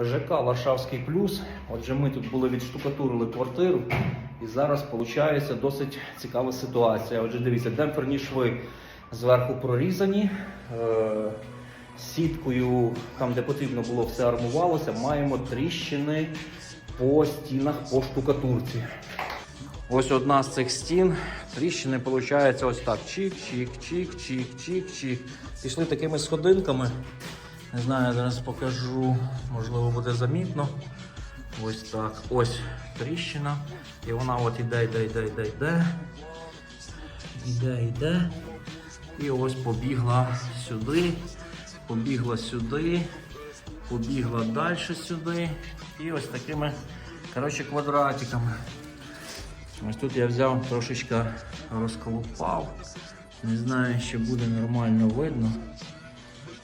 ЖК Варшавський плюс. Отже, ми тут були відштукатурили квартиру, і зараз виходить досить цікава ситуація. Отже, дивіться, демпферні шви зверху прорізані. Е, сіткою, там, де потрібно було, все армувалося. Маємо тріщини по стінах по штукатурці. Ось одна з цих стін. Тріщини виходить ось так. Чик, чик, чик, чик, чик. Пішли такими сходинками. Не знаю, зараз покажу, можливо, буде замітно. Ось так. Ось тріщина. І вона от іде, йде, йде, йде, йде. Іде, йде. І ось побігла сюди, побігла сюди, побігла далі сюди. І ось такими коротше, квадратиками. Ось тут я взяв трошечки розколупав. Не знаю, чи буде нормально видно.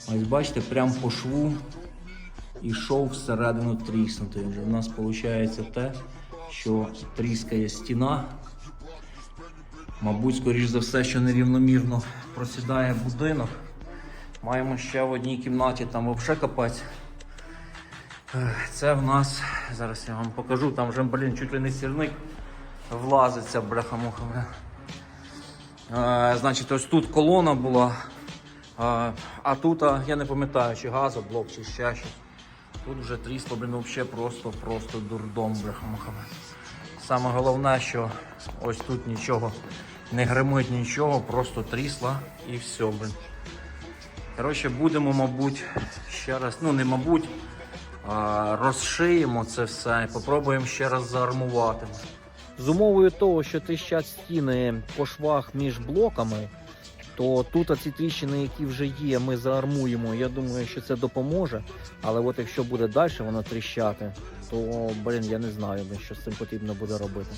Ось бачите, прямо по шву ішов всередину тріснути. Отже, У нас виходить те, що тріскає стіна. Мабуть, скоріш за все, що нерівномірно просідає будинок. Маємо ще в одній кімнаті там взагалі капець. Це в нас, зараз я вам покажу, там вже, блін, чуть ли не сірник влазиться, бляха-муха. бля. Е, значить, ось тут колона була, а, а тут, я не пам'ятаю, чи газоблок, чи ще щось. Тут вже трісло, блін, взагалі просто, просто дурдом, бляха-муха. Саме головне, що ось тут нічого не гримить нічого, просто трісла і все, блін. Коротше, будемо, мабуть, ще раз, ну не мабуть, а, розшиємо це все і попробуємо ще раз заармувати. З умовою того, що тріщать стіни по швах між блоками, то тут ці тріщини, які вже є, ми заармуємо. Я думаю, що це допоможе. Але от якщо буде далі воно тріщати, то блін, я не знаю, що з цим потрібно буде робити.